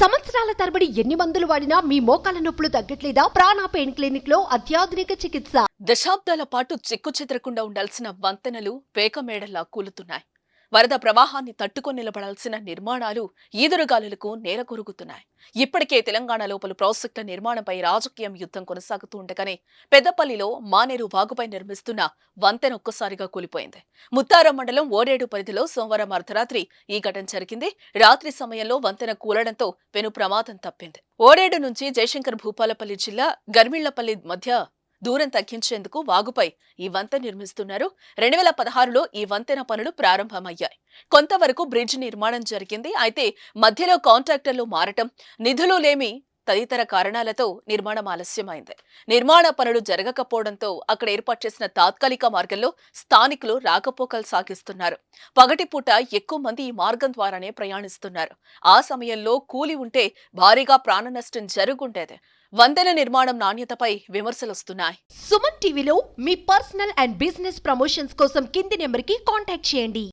సంవత్సరాల తరబడి ఎన్ని మందులు వాడినా మీ మోకాల నొప్పులు తగ్గట్లేదా? ప్రాణ పెయిన్ క్లినిక్లో అత్యాధునిక చికిత్స. దశాబ్దాల పాటు చిక్కు చెదరకుండా ఉండాల్సిన వంతెనలు వేగమేడల్లా కూలుతున్నాయి. వరద ప్రవాహాన్ని తట్టుకొని నిలబడాల్సిన నిర్మాణాలు ఈదురుగాలులకు నేలకొరుగుతున్నాయి ఇప్పటికే తెలంగాణలో పలు ప్రాజెక్టుల నిర్మాణంపై రాజకీయం యుద్ధం కొనసాగుతూ ఉండగానే పెద్దపల్లిలో మానేరు వాగుపై నిర్మిస్తున్న వంతెన ఒక్కసారిగా కూలిపోయింది. ముత్తారం మండలం ఓడేడు పరిధిలో సోమవారం అర్ధరాత్రి ఈ ఘటన జరిగింది. రాత్రి సమయంలో వంతెన కూలడంతో పెను ప్రమాదం తప్పింది. ఓడేడు నుంచి జయశంకర్ భూపాలపల్లి జిల్లా గర్మిళ్ళపల్లి మధ్య దూరం తగ్గించేందుకు వాగుపై ఈ వంతెన నిర్మిస్తున్నారు. రెండు వేల పదహారులో ఈ వంతెన పనులు ప్రారంభమయ్యాయి. కొంతవరకు బ్రిడ్జ్ నిర్మాణం జరిగింది. అయితే మధ్యలో కాంట్రాక్టర్లు మారటం నిధులు లేమి తదితర కారణాలతో నిర్మాణం ఆలస్యమైంది. నిర్మాణ పనులు జరగకపోవడంతో అక్కడ ఏర్పాటు చేసిన తాత్కాలిక మార్గంలో స్థానికులు రాకపోకలు సాగిస్తున్నారు. పగటిపూట ఎక్కువ మంది ఈ మార్గం ద్వారానే ప్రయాణిస్తున్నారు. ఆ సమయంలో కూలి ఉంటే భారీగా ప్రాణ నష్టం జరుగుండేది. వందల నిర్మాణం నాణ్యతపై విమర్శలొస్తున్నాయి సుమన్ టీవీలో మీ పర్సనల్ అండ్ బిజినెస్ ప్రమోషన్స్ కోసం కింది నెంబర్కి కాంటాక్ట్ చేయండి.